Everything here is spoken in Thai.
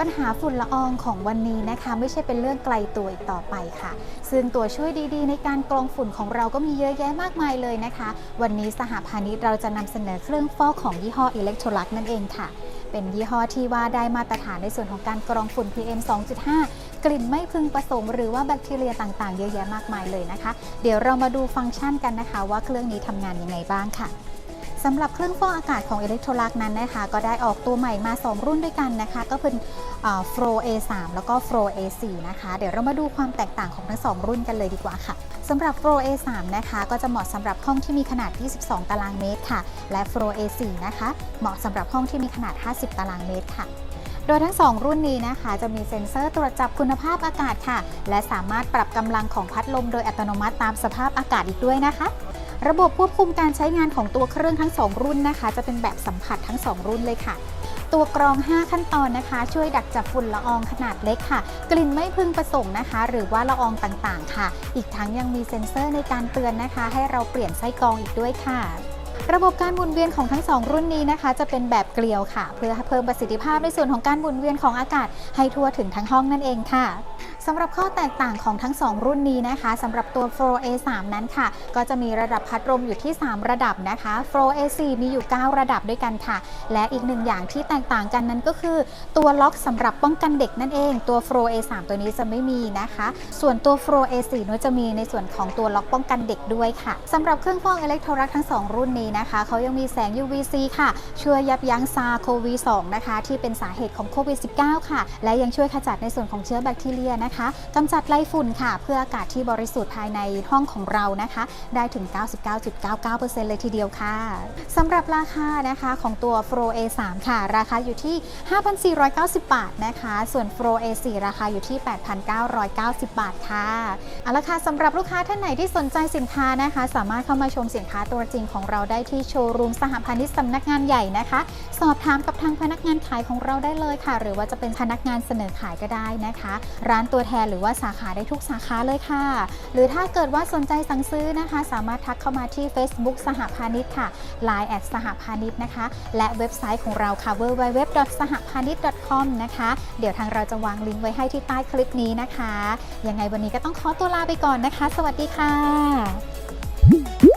ปัญหาฝุ่นละอองของวันนี้นะคะ ไม่ใช่เป็นเรื่องไกลตัวอีกต่อไปค่ะ ซึ่งตัวช่วยดีๆ ในการกรองฝุ่นของเราก็มีเยอะแยะมากมายเลยนะคะ วันนี้สหพาณิชย์เราจะนำเสนอเครื่องฟอกของยี่ห้ออิเล็กโทรลักนั่นเองค่ะ เป็นยี่ห้อที่ว่าได้มาตรฐานในส่วนของการกรองฝุ่น PM 2.5กลิ่นไม่พึงประสงค์หรือว่าแบคทีเรียต่างๆ เยอะแยะมากมายเลยนะคะ เดี๋ยวเรามาดูฟังก์ชันกันนะคะ ว่าเครื่องนี้ทำงานยังไงบ้างค่ะสำหรับเครื่องฟอกอากาศของ Electrolux นั้นนะคะ ก็ได้ออกตัวใหม่มา 2 รุ่นด้วยกันนะคะ ก็เป็น เอ่อ A3 แล้วก็ Flow A4 นะคะ เดี๋ยวเรามาดูความแตกต่างของทั้ง 2 รุ่นกันเลยดีกว่าค่ะสำหรับ Flow A3 นะคะ ก็จะเหมาะสำหรับห้องที่มีขนาด 22 ตารางเมตรค่ะ และ Flow A4 นะคะ เหมาะสำหรับห้องที่มีขนาด 50 ตารางเมตรค่ะโดยทั้ง 2 รุ่นนี้นะคะ จะมีเซ็นเซอร์ตรวจจับคุณภาพอากาศค่ะ และสามารถปรับกำลังของพัดลมโดยอัตโนมัติตามสภาพอากาศอีกด้วยนะคะ ระบบควบคุมการใช้งานของตัวเครื่องทั้ง 2 รุ่นนะคะ จะเป็นแบบสัมผัสทั้ง 2 รุ่นเลยค่ะ ตัวกรอง 5 ขั้นตอนนะคะ ช่วยดักจับฝุ่นละอองขนาดเล็กค่ะ กลิ่นไม่พึงประสงค์นะคะ หรือว่าละอองต่างๆ ค่ะ อีกทั้งยังมีเซ็นเซอร์ในการเตือนนะคะ ให้เราเปลี่ยนไส้กรองอีกด้วยค่ะ ระบบการหมุนเวียนของทั้ง 2 รุ่นนี้นะคะ จะเป็นแบบเกลียวค่ะ เพื่อเพิ่มประสิทธิภาพในส่วนของการหมุนเวียนของอากาศให้ทั่วถึงทั้งห้องนั่นเองค่ะสำหรับข้อแตกต่างของทั้ง 2 รุ่นนี้นะคะสำหรับตัว Flow A3 นั้นค่ะ ก็จะมีระดับพัดลมอยู่ที่ 3 ระดับนะคะ Flow A4 มีอยู่ 9 ระดับด้วยกันค่ะ และอีกหนึ่งอย่างที่แตกต่างกันนั้นก็คือ ตัวล็อกสำหรับป้องกันเด็กนั่นเอง ตัว Flow A3 ตัวนี้จะไม่มีนะคะ ส่วนตัว Flow A4 นู้นจะมีในส่วนของตัวล็อกป้องกันเด็กด้วยค่ะสำหรับเครื่องฟอกอิเล็กโทรลักทั้ง 2 รุ่นนี้นะคะ เขายังมีแสง UVC ค่ะ ช่วยยับยั้งซาโควี2นะคะ ที่เป็นสาเหตุของโควิด -19 ค่ะ และยังช่วยขจัดในส่วนของเชื้อแบคทีเรียนะคะกำจัดไล่ฝุ่นค่ะ เพื่ออากาศที่บริสุทธิ์ภายในห้องของเรานะคะ ได้ถึง 99.99%เลยทีเดียวค่ะสำหรับราคานะคะของตัว Pro A3 ค่ะ ราคาอยู่ที่ 5,490 บาทนะคะ ส่วน Pro A4 ราคาอยู่ที่ 8,990 บาทค่ะเอาละค่ะสำหรับลูกค้าท่านไหนที่สนใจสินค้านะคะ สามารถเข้ามาชมสินค้าตัวจริงของเราได้ที่โชว์รูมสหพาณิชย์สำนักงานใหญ่นะคะ สอบถามกับทางพนักงานขายของเราได้เลยค่ะ หรือว่าจะเป็นพนักงานเสนอขายก็ได้นะคะ ร้านตัวแทนหรือว่าสาขาได้ทุกสาขาเลยค่ะ หรือถ้าเกิดว่าสนใจสั่งซื้อนะคะ สามารถทักเข้ามาที่ Facebook สหพาณิชย์ค่ะ Line แอดสหพาณิชย์นะคะ และเว็บไซต์ของเราค่ะ www สหพาณิชย์ com นะคะ เดี๋ยวทางเราจะวางลิงก์ไว้ให้ที่ใต้คลิปนี้นะคะ ยังไงวันนี้ก็ต้องขอตัวลาไปก่อนนะคะ สวัสดีค่ะ